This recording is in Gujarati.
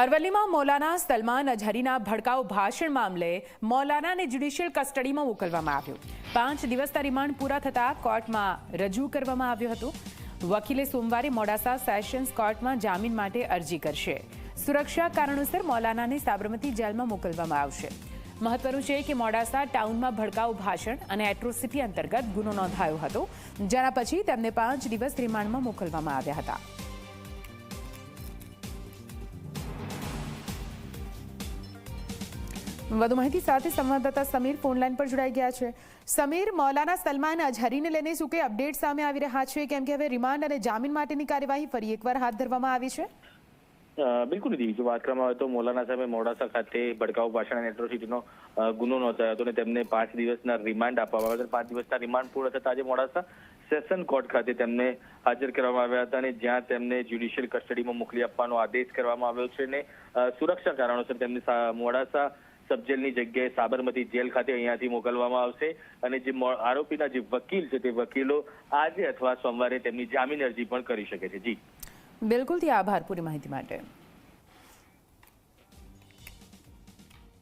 અરવલ્લીમાં મૌલાના સલમાન અઝહરીના ભડકાઉ ભાષણ મામલે મૌલાનાને જ્યુડિશિયલ કસ્ટડીમાં મોકલવામાં આવ્યો. પાંચ દિવસના રિમાન્ડ પૂરા થતાં કોર્ટમાં રજૂ કરવામાં આવ્યો હતો. વકીલે સોમવારે મોડાસા સેશન્સ કોર્ટમાં જામીન માટે અરજી કરશે. સુરક્ષા કારણોસર મૌલાનાને સાબરમતી જેલમાં મોકલવામાં આવશે. મહત્વનું છે કે મોડાસા ટાઉનમાં ભડકાઉ ભાષણ અને એટ્રોસિટી અંતર્ગત ગુનો નોંધાયો હતો. જેના પછી તેમને પાંચ દિવસ રિમાન્ડમાં મોકલવામાં આવ્યા હતા. વધુ માહિતી સાથે સંવાદદાતા સમીર ફોનલાઈન પર જોડાઈ ગયા છે. સમીર, મૌલાના સલમાન અઝહરીને લઈને શું કે અપડેટ સામે આવી રહ્યા છે? કેમ કે હવે રિમાન્ડ અને જામીન માટેની કાર્યવાહી ફરી એકવાર હાથ ધરવામાં આવી છે? બિલકુલ જી જો વાત કરવામાં આવે તો મૌલાના સાહેબે મોડાસા ખાતે ભડકાઉ ભાષણ અને એટ્રોસિટીનો ગુનો નોંધાયો હતો અને તેમને પાંચ દિવસના રિમાન્ડ આપવામાં આવ્યા પાંચ દિવસના રિમાન્ડ પૂર્ણ થતા આજે મોડાસા સેશન કોર્ટ ખાતે તેમને હાજર કરવામાં આવ્યા હતા અને જ્યાં તેમને જ્યુડિશિયલ કસ્ટડીમાં મોકલી આપવાનો આદેશ કરવામાં આવ્યો છે અને સુરક્ષા કારણોસર તેમને મોડાસા સબજેલની જગ્યાએ સાબરમતી જેલ ખાતે અહીંયાથી મોકલવામાં આવશે. અને જે આરોપીના જે વકીલ છે તે વકીલો આજે અથવા સોમવારે તેમની જામીન અરજી પણ કરી શકે છે. જી. બિલકુલથી આભાર પૂરી માહિતી માટે.